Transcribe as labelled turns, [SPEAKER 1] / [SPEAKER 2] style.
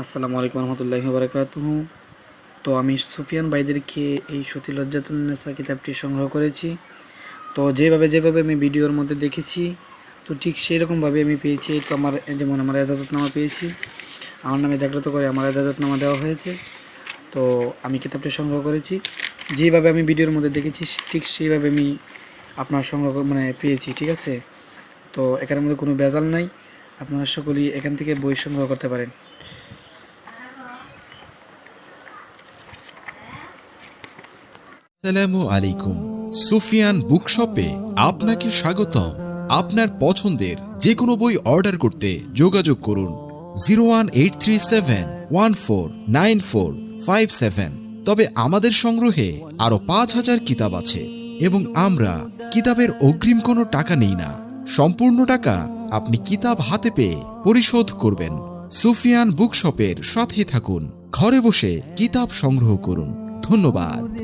[SPEAKER 1] আসসালামু আলাইকুম রহমতুল্লাহি বারাকাতুহ তো আমি সুফিয়ান ভাইদেরকে এই সতী লজ্জাতুন্নেসা কিতাবটি সংগ্রহ করেছি। তো যেভাবে যেভাবে আমি ভিডিওর মধ্যে দেখেছি, তো ঠিক সেই রকমভাবে আমি পেয়েছি। তো আমার যেমন আমার এজাজতনামা পেয়েছি, আমার নামে জাগ্রত করে আমার এজাজতনামা দেওয়া হয়েছে। তো আমি কিতাবটি সংগ্রহ করেছি। যেভাবে আমি ভিডিওর মধ্যে দেখেছি, ঠিক সেইভাবে আমি আপনার সংগ্রহ মানে পেয়েছি, ঠিক আছে? তো এখানের মধ্যে কোনো ভেজাল নাই। আপনারা সকলেই এখান থেকে বই সংগ্রহ করতে পারেন।
[SPEAKER 2] আসসালামু আলাইকুম। সুফিয়ান বুকশপে আপনাকে স্বাগতম। আপনার পছন্দের যে কোনো বই অর্ডার করতে যোগাযোগ করুন। Zero one eight three seven one four nine four five seven. তবে আমাদের সংগ্রহে আরও পাঁচ হাজার কিতাব আছে এবং আমরা কিতাবের অগ্রিম কোনো টাকা নেই না। সম্পূর্ণ টাকা আপনি কিতাব হাতে পেয়ে পরিশোধ করবেন। সুফিয়ান বুকশপের সাথে থাকুন। ঘরে বসে কিতাব সংগ্রহ করুন। ধন্যবাদ।